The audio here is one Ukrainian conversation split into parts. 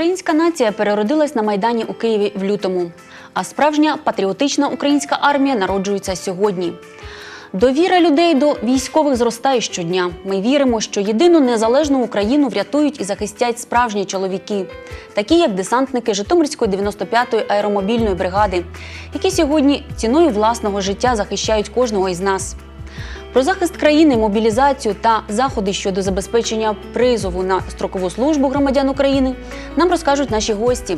Українська нація переродилась на майдані у Києві в лютому. А справжня патріотична українська армія народжується сьогодні. Довіра людей до військових зростає щодня. Ми віримо, що єдину незалежну Україну врятують і захистять справжні чоловіки, такі як десантники Житомирської 95-ї аеромобільної бригади, які сьогодні ціною власного життя захищають кожного із нас. Про захист країни, мобілізацію та заходи щодо забезпечення призову на строкову службу громадян України нам розкажуть наші гості.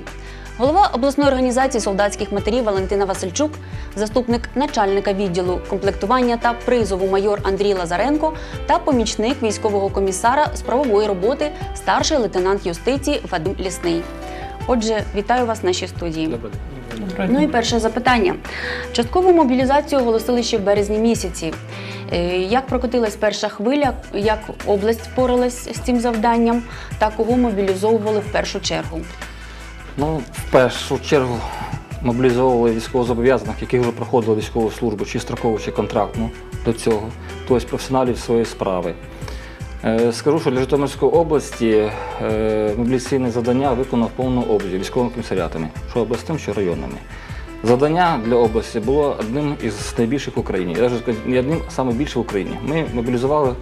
Голова обласної організації солдатських матерів Валентина Васильчук, заступник начальника відділу комплектування та призову майор Андрій Лазаренко та помічник військового комісара з правової роботи, старший лейтенант юстиції Вадим Лісний. Отже, вітаю вас в нашій студії. Ну і перше запитання. Часткову мобілізацію оголосили ще в березні місяці. Е, Як прокотилась перша хвиля, як область впоралась з цим завданням та кого мобілізовували в першу чергу? Ну, в першу чергу мобілізовували військовозобов'язаних, які вже проходили військову службу, чи строкову, чи контрактну до цього, тобто професіоналів своєї справи. Е, Скажу, що для Житомирської області е, мобілізаційне завдання виконав в повному обсязі військовими комісаріатами, що обласним, що районними. Завдання для області було одним із найбільших в Україні. Я навіть одним, а найбільше в Україні. Ми мобілізували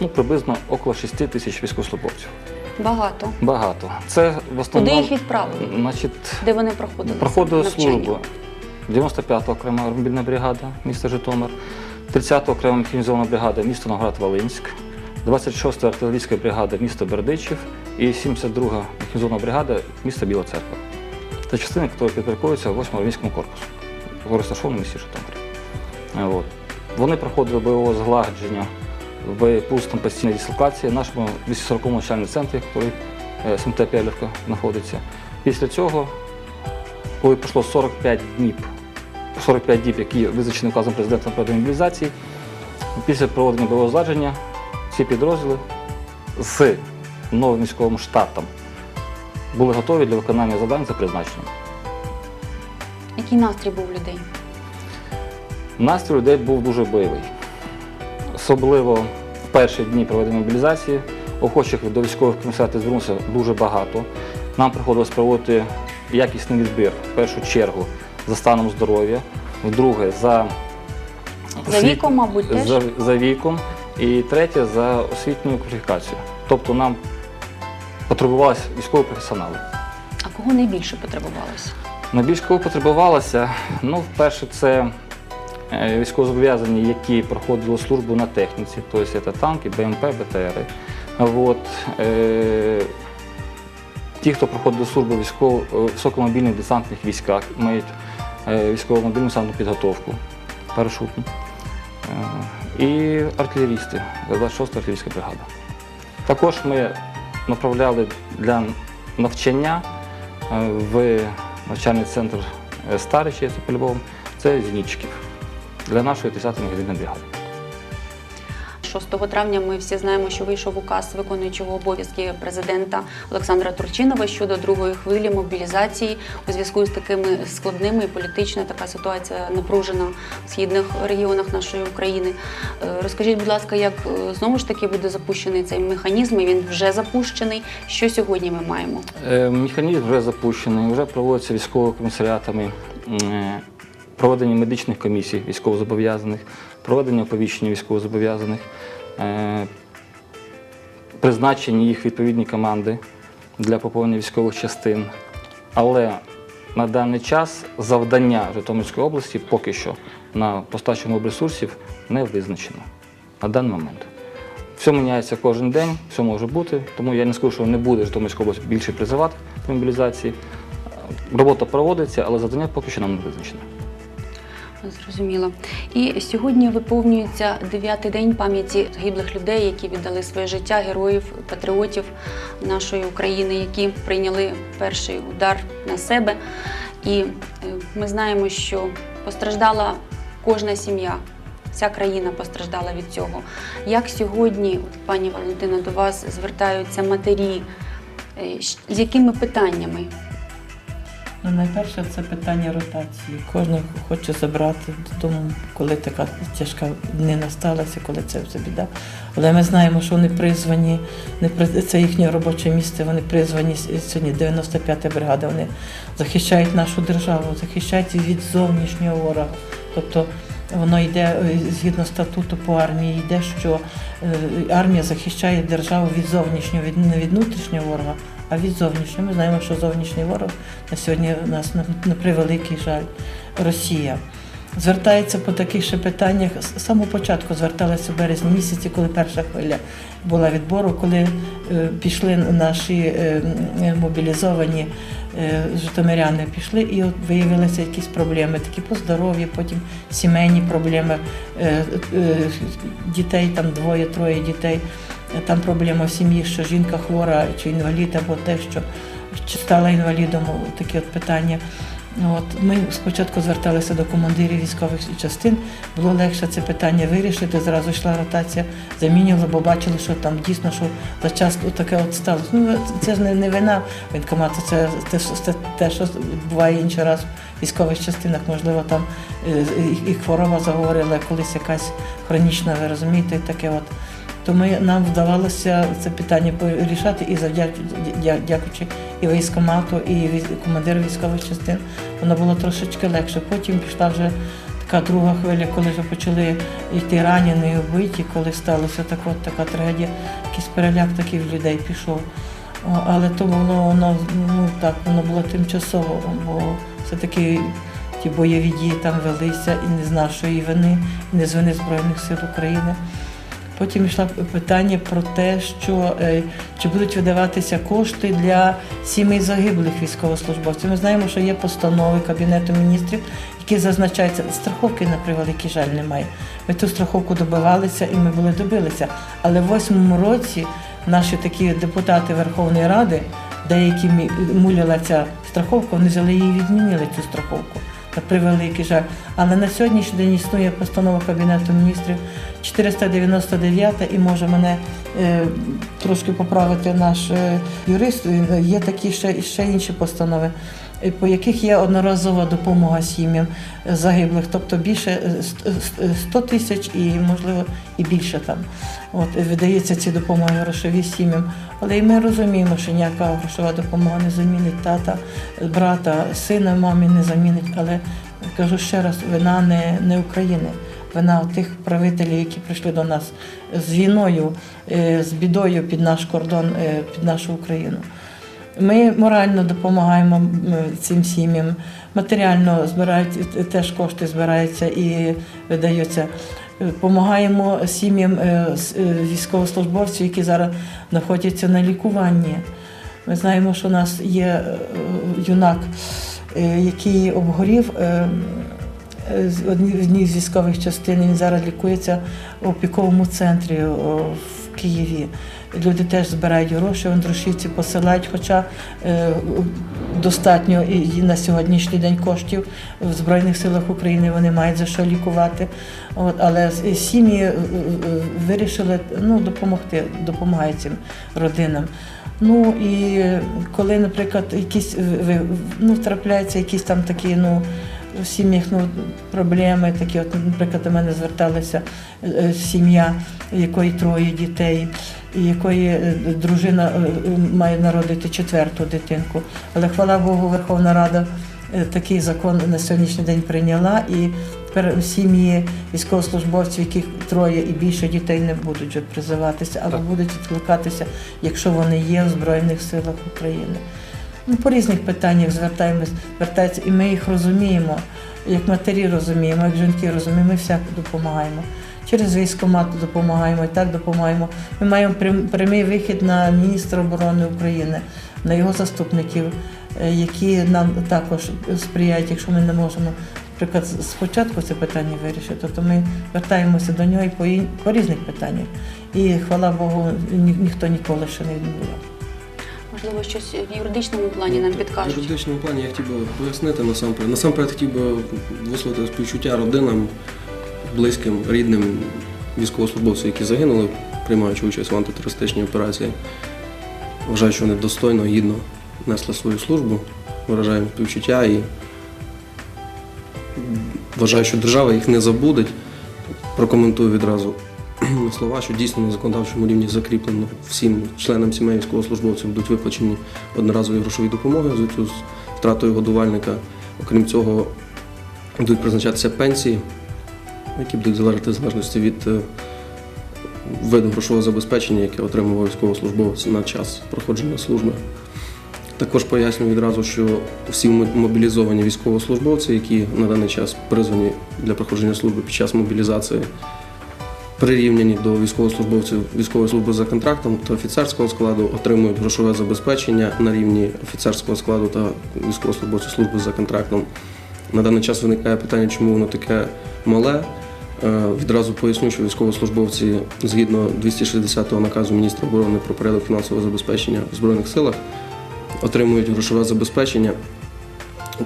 ну, приблизно около 6 тисяч військовослужбовців. Багато. Багато. Це в основному. Куди їх відправили? Значить, Де вони проходили? проходили навчання? службу 95-та окрема мобільна бригада, місто Житомир, 30-та окрема механізована бригада, місто Новград-Волинськ, 26-та артилерійська бригада, місто Бердичів і 72-га механізована бригада, місто Біла Церква. Це частини, які підпорядковуються 8-му армійському корпусу, розташованому в місті Житомирі. От. Вони проходили бойового зглагодження в пунктом постійної дислокації, нашому 240-му навчальному центрі, який е, СМТ Пялівка знаходиться. Після цього, коли пройшло 45 днів, 45 діб, які визначені указом президента про мобілізації, після проведення бойового зладження ці підрозділи з новим військовим штатом були готові для виконання завдань за призначенням. Який настрій був у людей? Настрій людей був дуже бойовий. Особливо в перші дні проведення мобілізації. Охочих до військових комісарів звернувся дуже багато. Нам приходилось проводити якісний відбір в першу чергу за станом здоров'я, вдруге за, За віком, мабуть, теж? за, за віком, і третє за освітньою кваліфікацією. Тобто нам потребувалися військові професіонали. А кого найбільше потребувалося? Найбільш кого потребувалося, ну, вперше, це е, військовозобов'язані, які проходили службу на техніці, тобто це танки, БМП, БТРи. От, е, ті, хто проходив службу в військово- е, високомобільних десантних військах, мають військово-мобільну десантну підготовку, парашутну. І артилерісти, 26 артилерійська бригада. Також ми направляли для навчання е, в навчальний центр е, Старичі, це по-любому, це Зінічків для нашої 30-ї магазинної бригади. 6 травня ми всі знаємо, що вийшов указ виконуючого обов'язки президента Олександра Турчинова щодо другої хвилі мобілізації у зв'язку з такими складними і політична така ситуація напружена в східних регіонах нашої України. Е, Розкажіть, будь ласка, як е, знову ж таки буде запущений цей механізм? і Він вже запущений. Що сьогодні ми маємо? Е, Механізм вже запущений, вже проводиться військовими комісаріатами проведення медичних комісій військовозобов'язаних, проведення оповіщення військовозобов'язаних, е, призначені їх відповідні команди для поповнення військових частин. Але на даний час завдання Житомирської області поки що на постачу ресурсів не визначено на даний момент. Все міняється кожен день, все може бути, тому я не скажу, що не буде Житомирська область більше призивати до мобілізації. Робота проводиться, але завдання поки що нам не визначено. Зрозуміло. І сьогодні виповнюється дев'ятий день пам'яті загиблих людей, які віддали своє життя, героїв, патріотів нашої України, які прийняли перший удар на себе. І е, ми знаємо, що постраждала кожна сім'я. Вся країна постраждала від цього. Як сьогодні, от, пані Валентина, до вас звертаються матері? Е, З якими питаннями? Ну, найперше це питання ротації. Кожен хоче забрати додому, коли така тяжка не насталася, коли це все біда. Але ми знаємо, що вони призвані, це їхнє робоче місце, вони призвані сьогодні 95-та бригада. Вони захищають нашу державу, захищають від зовнішнього ворога. Тобто воно йде е, згідно статуту по армії, йде, що е, армія захищає державу від зовнішнього, від не від внутрішнього ворога, а від зовнішнього. Ми знаємо, що зовнішній ворог на сьогодні у нас на, превеликий жаль Росія. Звертається по таких ще питаннях. З самого початку зверталася в березні місяці, коли перша хвиля була відбору, коли е, пішли наші е, мобілізовані е, житомиряни, пішли і от виявилися якісь проблеми, такі по здоров'ю, потім сімейні проблеми дітей, там двоє-троє дітей. Там проблема в сім'ї, що жінка хвора чи інвалід, або те, що стала інвалідом, такі от питання. От ми спочатку зверталися до командирів військових частин. Було легше це питання вирішити. Зразу йшла ротація, замінювала, бо бачили, що там дійсно що за час таке от сталося. Ну це ж не, не вина воєнкомату, це те, що- це те, що буває інший раз в військових частинах. Можливо, там е, і, і хвороба заговорила, колись якась хронічна, ви розумієте, таке от. То ми, нам вдавалося це питання порішати і завдяки дякуючи і військомату, і командиру військових частин, воно було трошечки легше. Потім пішла вже така друга хвиля, коли вже почали йти ранені, вбиті, коли сталося так от, така трагедія, якийсь переляк такий в людей пішов. Але то було воно ну так, воно було тимчасово, бо все-таки ті бойові дії там велися і не з нашої вини, і не з вини Збройних сил України. Потім йшло питання про те, що е, чи будуть видаватися кошти для сімей загиблих військовослужбовців. Ми знаємо, що є постанови Кабінету міністрів, які зазначаються, страховки, на превеликий жаль, немає. Ми ту страховку добивалися і ми були добилися. Але в восьмому році наші такі депутати Верховної Ради, деякі муляла ця страховка, вони взяли її і відмінили цю страховку. Превеликий жаль. Але на сьогоднішній день існує постанова Кабінету міністрів 499 і може мене е, трошки поправити наш е, юрист. Є такі ще, ще інші постанови, е, по яких є одноразова допомога сім'ям е, загиблих, тобто більше е, ст- ст- 100 тисяч і можливо і більше там. От е, видається ці допомоги грошові сім'ям. Але і ми розуміємо, що ніяка грошова допомога не замінить тата, брата, сина, мамі не замінить. Але кажу ще раз, вина не, не України. Вина тих правителів, які прийшли до нас з війною, е, з бідою під наш кордон, е, під нашу Україну. Ми морально допомагаємо цим сім'ям, матеріально збирають теж кошти збираються і видаються. Допомагаємо сім'ям е, е, військовослужбовців, які зараз знаходяться на лікуванні. Ми знаємо, що у нас є е, юнак, який обгорів. з одній з військових частин. Він зараз лікується в опіковому центрі в Києві. Люди теж збирають гроші, Андрушівці посилають, хоча е, достатньо і на сьогоднішній день коштів в Збройних силах України вони мають за що лікувати. От, але сім'ї е, е, вирішили ну, допомогти, допомагають цим родинам. Ну і коли, наприклад, якісь ну, трапляються якісь там такі, ну в сім'ях ну, проблеми такі. От, наприклад, до мене зверталася е, сім'я, якої троє дітей, і якої е, дружина е, е, має народити четверту дитинку. Але хвала Богу, Верховна Рада е, такий закон на сьогоднішній день прийняла і. Тепер сім'ї військовослужбовців, яких троє і більше дітей не будуть вже призиватися, або будуть відкликатися, якщо вони є в Збройних силах України. Ну, по різних питаннях звертаємось, звертаються, і ми їх розуміємо, як матері розуміємо, як жінки розуміємо, ми всяк допомагаємо. Через військкомат допомагаємо і так допомагаємо. Ми маємо прямий вихід на міністра оборони України, на його заступників, е, які нам також сприяють, якщо ми не можемо, наприклад, спочатку це питання вирішити, то ми звертаємося до нього і по, по різних питаннях. І хвала Богу, ні, ніхто ніколи ще не відмовляв. Можливо, щось в юридичному плані нам В юридичному плані я хотів би пояснити насамперед. Насамперед хотів би висловити співчуття родинам, близьким, рідним військовослужбовців, які загинули, приймаючи участь в антитерористичній операції. Вважаю, що вони достойно, гідно несли свою службу виражаємо співчуття і вважаю, що держава їх не забуде. Прокоментую відразу слова, що дійсно на законодавчому рівні закріплено всім членам сімей військовослужбовців будуть виплачені одноразові грошові допомоги в зв'язку з втратою годувальника. Окрім цього, будуть призначатися пенсії, які будуть залежати в залежності від е, виду грошового забезпечення, яке отримував військовослужбовець на час проходження служби. Також поясню відразу, що всі мобілізовані військовослужбовці, які на даний час призвані для проходження служби під час мобілізації, прирівняні до військовослужбовців військової служби за контрактом та офіцерського складу, отримують грошове забезпечення на рівні офіцерського складу та військовослужбовців служби за контрактом. На даний час виникає питання, чому воно таке мале. Е, Відразу поясню, що військовослужбовці згідно 260-го наказу міністра оборони про порядок фінансового забезпечення в Збройних силах отримують грошове забезпечення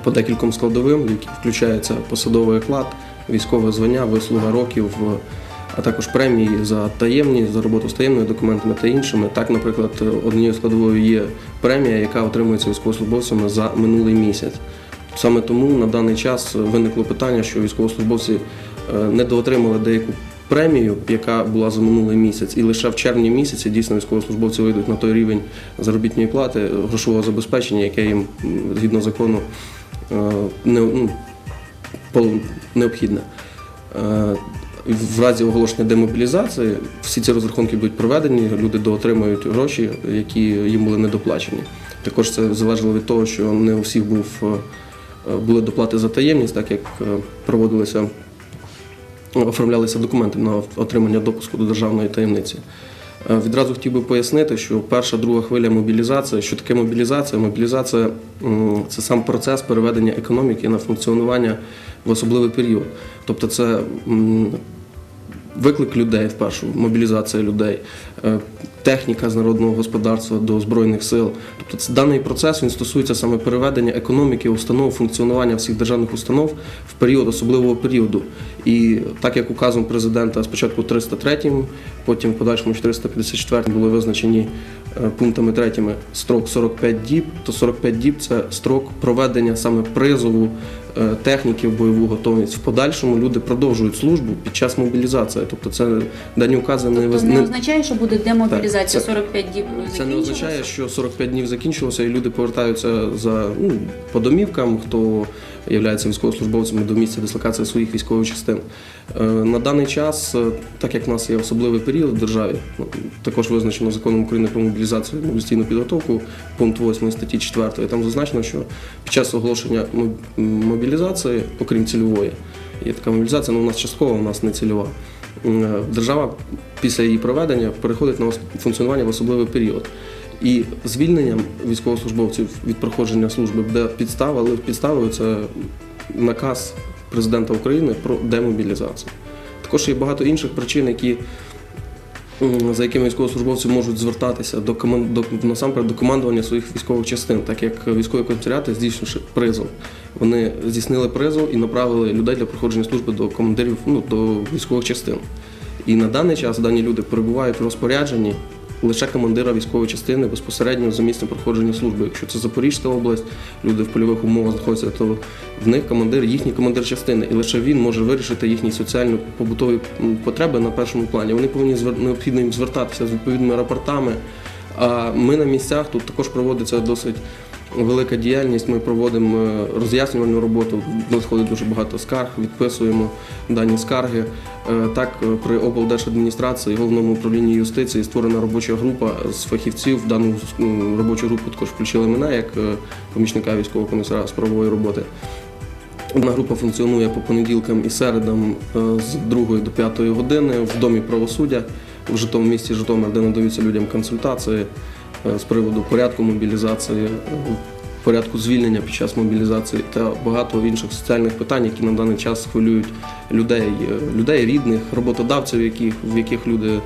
по декільком складовим, які включається посадовий оклад, військове звання, вислуга років, а також премії за таємні, за роботу з таємними документами та іншими. Так, наприклад, однією складовою є премія, яка отримується військовослужбовцями за минулий місяць. Саме тому на даний час виникло питання, що військовослужбовці е, недоотримали деяку премію, яка була за минулий місяць, і лише в червні місяці дійсно військовослужбовці вийдуть на той рівень заробітної плати, е, грошового забезпечення, яке їм згідно закону е, ну, необхідне. В разі оголошення демобілізації всі ці розрахунки будуть проведені, люди доотримають гроші, які їм були недоплачені. Також це залежало від того, що не у всіх був, е, були доплати за таємність, так як е, проводилися, оформлялися документи на отримання допуску до державної таємниці. Е, Відразу хотів би пояснити, що перша, друга хвиля мобілізації, що таке мобілізація? Мобілізація це сам процес переведення економіки на функціонування в особливий період. Тобто це виклик людей вперше, мобілізація людей, е, техніка з народного господарства до збройних сил. Тобто це даний процес він стосується саме переведення економіки, установ, функціонування всіх державних установ в період особливого періоду. І так як указом президента спочатку 303, потім в подальшому 454 були визначені е, пунктами третіми строк 45 діб, то 45 діб це строк проведення саме призову техніки в бойову готовність. В подальшому люди продовжують службу під час мобілізації. Тобто це дані укази не Тобто не означає, що буде демобілізація Так, це- 45 діб це не означає, що 45 днів закінчилося і люди повертаються за ну, по домівкам, хто є військовослужбовцями до місця дислокації своїх військових частин. Е, На даний час, е, так як в нас є особливий період в державі, ну, також визначено законом України про мобілізацію і мобілізаційну підготовку, пункт 8 статті 4, там зазначено, що під час оголошення мобілізації, окрім цільової, є така мобілізація, але у нас часткова, у нас не цільова. Е, Держава після її проведення переходить на функціонування в особливий період. І звільненням військовослужбовців від проходження служби буде підстава, але підставою це наказ президента України про демобілізацію. Також є багато інших причин, які, за якими військовослужбовці можуть звертатися до до насамперед до командування своїх військових частин, так як військові комісаріати, здійснивши призов. Вони здійснили призов і направили людей для проходження служби до командирів, ну до військових частин. І на даний час дані люди перебувають в розпорядженні лише командира військової частини безпосередньо за місцем проходження служби. Якщо це Запорізька область, люди в польових умовах знаходяться, то в них командир, їхній командир частини, і лише він може вирішити їхні соціально-побутові потреби на першому плані. Вони повинні необхідно їм звертатися з відповідними рапортами. А ми на місцях тут також проводиться досить велика діяльність. Ми проводимо е, роз'яснювальну роботу. Надходить дуже багато скарг, відписуємо дані скарги. Е, Так, е, при облдержадміністрації, головному управлінні юстиції створена робоча група з фахівців. В дану робочу групу також включили мене як помічника військового комісара з правової роботи. Одна група функціонує по понеділкам і середам з 2 до 5 години в домі правосуддя в Житомирі, місті Житомир, де надаються людям консультації з приводу порядку мобілізації, е, порядку звільнення під час мобілізації та багато інших соціальних питань, які на даний час хвилюють людей, е, людей рідних, роботодавців, яких, в яких люди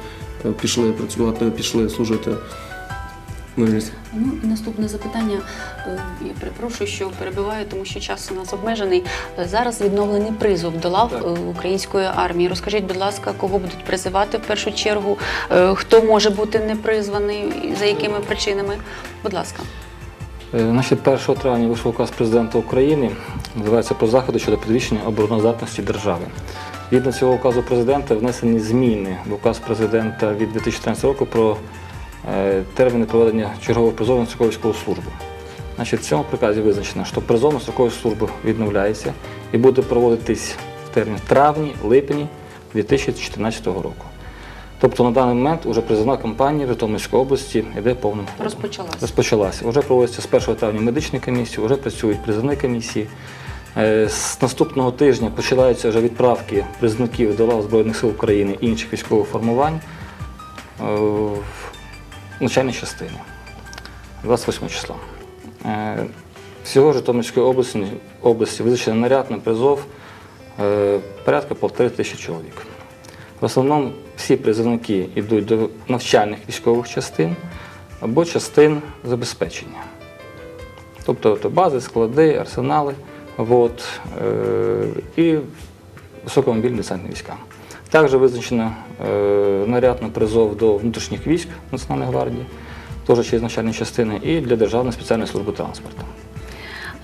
е, пішли працювати, пішли служити. Ну, і Ну наступне запитання. Е, Я перепрошую, що перебиваю, тому що час у нас обмежений. Е, Зараз відновлений призов до лав Так. е, української армії. Розкажіть, будь ласка, кого будуть призивати в першу чергу? Хто може бути непризваний за якими причинами? Будь ласка. Значить, 1 травня вийшов указ президента України, називається про заходи щодо підвищення обороноздатності держави. Відно цього указу президента внесені зміни в указ президента від 2014 року про терміни проведення чергового призову на строкову службу. Значить, в цьому приказі визначено, що призов на строкову службу відновляється і буде проводитись в термін травні, липні 2014 року. Тобто на даний момент вже призовна кампанія в Житомирській області йде повним ходом. Розпочалася. Розпочалася. Вже проводяться з 1 травня медичні комісії, вже працюють призовні комісії. Е, З наступного тижня починаються вже відправки призовників до лав Збройних сил України і інших військових формувань е, навчальні частини 28 числа. Е, Всього Житомирської області, області визначено наряд на призов е, порядка полтори тисячі чоловік. В основному всі призовники йдуть до навчальних військових частин або частин забезпечення. Тобто то бази, склади, арсенали от, е, і високомобільні десантні війська. Також визначено е, наряд на призов до внутрішніх військ Національної гвардії, теж через навчальні частини, і для Державної спеціальної служби транспорту.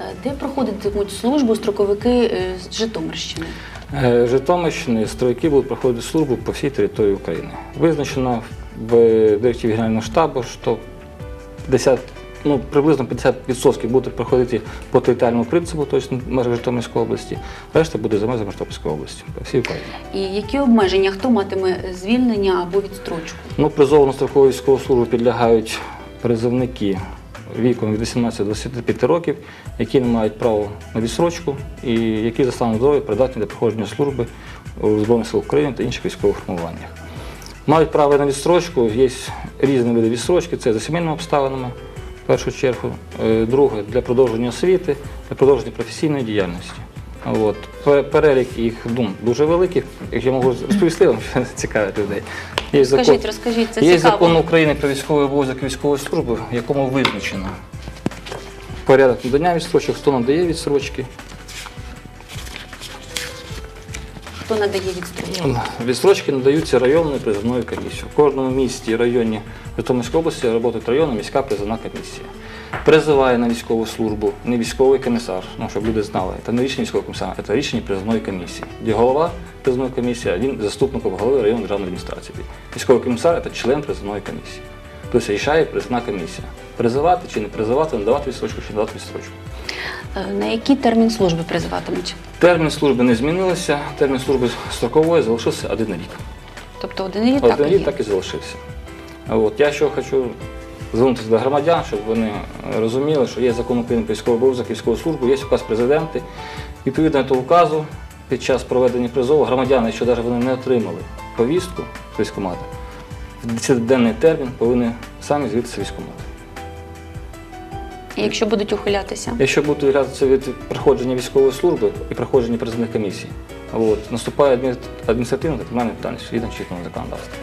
Е, Де проходитимуть службу строковики е, з Житомирщини? Е, Житомирщини стройки будуть проходити службу по всій території України. Визначено в директиві Генерального штабу, що 50, ну, приблизно 50% будуть проходити по територіальному принципу, тобто в межах Житомирської області, решта буде за межами Житомирської області, по всій Україні. І які обмеження? Хто матиме звільнення або відстрочку? Ну, призову на строкову військову службу підлягають призовники віком від 18 до 25 років, які не мають права на відсрочку і які за станом здоров'я придатні для проходження служби у Збройних сил України та інших військових формуваннях. Мають право на відстрочку, є різні види відстрочки, це за сімейними обставинами, в першу чергу. Е, Друге, для продовження освіти, для продовження професійної діяльності. От. Перелік їх дум дуже великий, як я можу розповісти вам, що цікавить людей. Є закон- Розкажіть, розкажіть, це Є цікаво. закон України про військовий обов'язок і військову службу, в якому визначено порядок надання відстрочок, хто надає відстрочки. Хто надає відстрочку? Відстрочки надаються районною призовною комісією. В кожному місті і районі Житомирської області працює районна міська призовна комісія. Призиває на військову службу не військовий комісар, ну, щоб люди знали, це не рішення військового комісара, це рішення призовної комісії. Де голова призовної комісії, а він заступник голови районної державної адміністрації. Військовий комісар це член призовної комісії. Тобто рішає призовна комісія. Призивати чи не призивати, надавати відстрочку чи не давати відстрочку. Е, На який термін служби призиватимуть? Термін служби не змінилися, термін служби строкової залишився один рік. Тобто один рік так Один і рік так і залишився. От, я що хочу звернутися до громадян, щоб вони розуміли, що є закон України про військовий обов'язок, військову службу, є указ президента. Відповідно до указу, під час проведення призову громадяни, якщо навіть вони не отримали повістку з військкомату, в 10-денний термін повинні самі звідси військкомат. Якщо будуть ухилятися? Якщо будуть відмовлятися від проходження військової служби і проходження призовних комісій, от, наступає адмі- адміністративне та питання згідно чинного законодавства.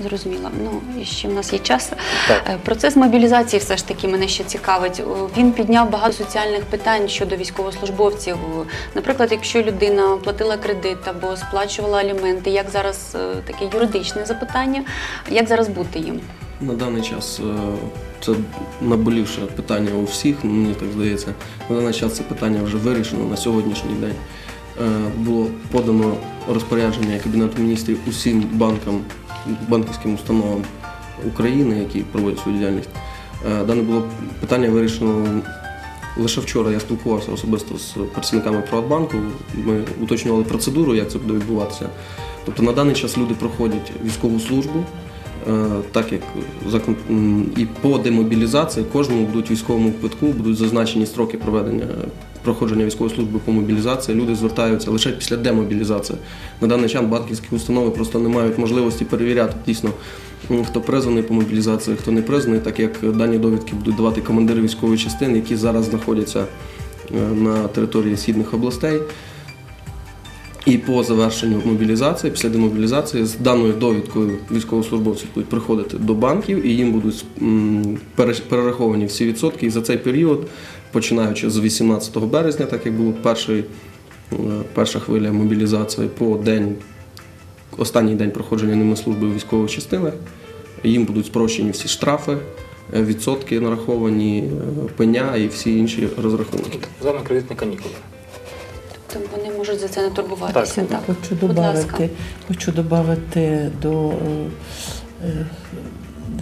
Зрозуміло. Ну і ще в нас є час. Так. Е, Процес мобілізації все ж таки мене ще цікавить. Він підняв багато соціальних питань щодо військовослужбовців. Наприклад, якщо людина платила кредит або сплачувала аліменти, як зараз е, таке юридичне запитання, як зараз бути їм? На даний час е, це наболівше питання у всіх, мені так здається. На даний час це питання вже вирішено на сьогоднішній день. Е, Було подано розпорядження Кабінету міністрів усім банкам, банківським установам України, які проводять свою діяльність. Е, Дане було питання вирішено лише вчора. Я спілкувався особисто з працівниками Приватбанку. Ми уточнювали процедуру, як це буде відбуватися. Тобто на даний час люди проходять військову службу. Е, так як закон і по демобілізації кожному будуть військовому квитку, будуть зазначені строки проведення проходження військової служби по мобілізації. Люди звертаються лише після демобілізації. На даний час банківські установи просто не мають можливості перевіряти дійсно, хто призваний по мобілізації, хто не призваний, так як дані довідки будуть давати командири військової частини, які зараз знаходяться е, на території східних областей. І по завершенню мобілізації, після демобілізації, з даною довідкою військовослужбовці будуть приходити до банків і їм будуть перераховані всі відсотки. І за цей період, починаючи з 18 березня, так як була е, перша хвиля мобілізації, по день, останній день проходження ними служби у військових частинах, їм будуть спрощені всі штрафи, е, відсотки нараховані, е, пеня і всі інші розрахунки. З вами кредитні канікули. Тобто вони можуть за це не турбуватися. Так, Хочу додати, хочу додати до е, е,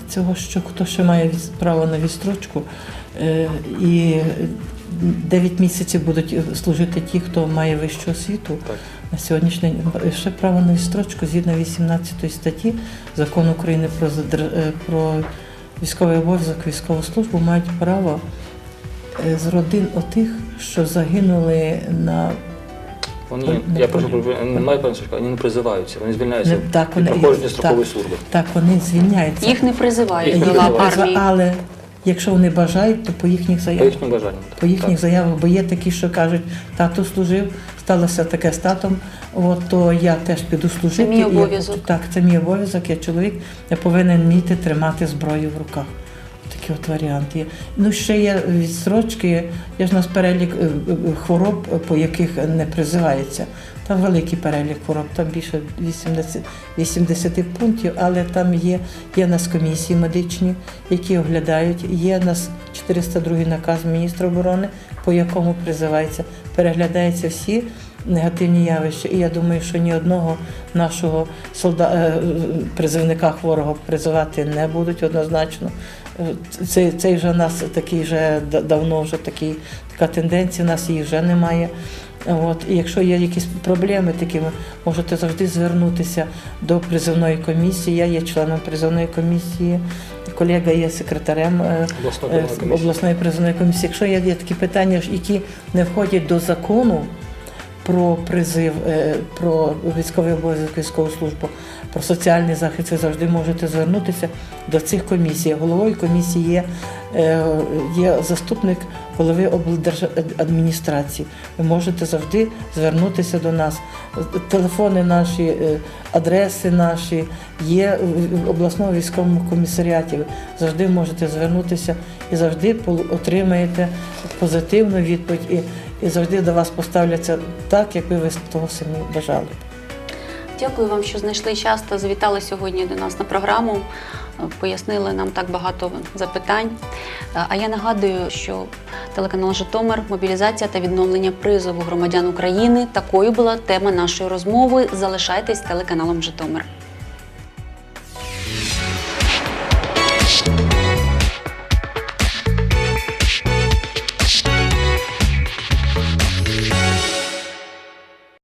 цього, що хто ще має право на відстрочку, е, і 9 місяців будуть служити ті, хто має вищу освіту. Так. На сьогоднішній день ще право на відстрочку згідно 18 статті Закону України про, задер- е, про військовий обов'язок, військову службу мають право е, з родин отих, що загинули на Вони, Не я прошу, немає Сашко, вони не призиваються, вони звільняються Не- так, від вони- проходження так. служби. Так, вони звільняються. Їх не призивають Їх до не лав призивають. армії. Але якщо вони бажають, то по їхніх По заявах. їхнім бажанням. По їхніх заявах, бо є такі, що кажуть, тато служив, сталося таке з татом, от, то я теж піду служити. мій І я- обов'язок. так, це мій обов'язок, я чоловік, я повинен вміти тримати зброю в руках. Такі от варіанти є. Ну, ще є відстрочки, є ж у нас перелік е, е, хвороб, е, по яких не призивається. Там великий перелік хвороб, там більше 80, 80 пунктів, але там є, є нас комісії медичні, які оглядають. Є нас 402 наказ міністра оборони, по якому призивається, переглядаються всі негативні явища. І я думаю, що ні одного нашого солда... е, призивника хворого призивати не будуть однозначно. Е, Цей, цей вже у нас такий вже давно вже такий, така тенденція, у нас її вже немає. От, і якщо є якісь проблеми такі, ви можете завжди звернутися до призовної комісії. Я є членом призовної комісії, колега є секретарем е, Обласної е, призовної комісії. обласної призовної комісії. Якщо є, є такі питання, які не входять до закону про призив, про військовий обов'язок, військову службу, про соціальний захист, ви завжди можете звернутися до цих комісій. Головою комісії є, е, є заступник голови облдержадміністрації. Ви можете завжди звернутися до нас. Телефони наші, е, адреси наші є в обласному військовому комісаріаті. Ви завжди можете звернутися і завжди отримаєте позитивну відповідь. І, завжди до вас поставляться так, як ви того самі бажали. Дякую вам, що знайшли час та завітали сьогодні до нас на програму. Е, Пояснили нам так багато запитань. Е, А я нагадую, що телеканал Житомир, мобілізація та відновлення призову громадян України. Такою була тема нашої розмови. Залишайтесь телеканалом Житомир.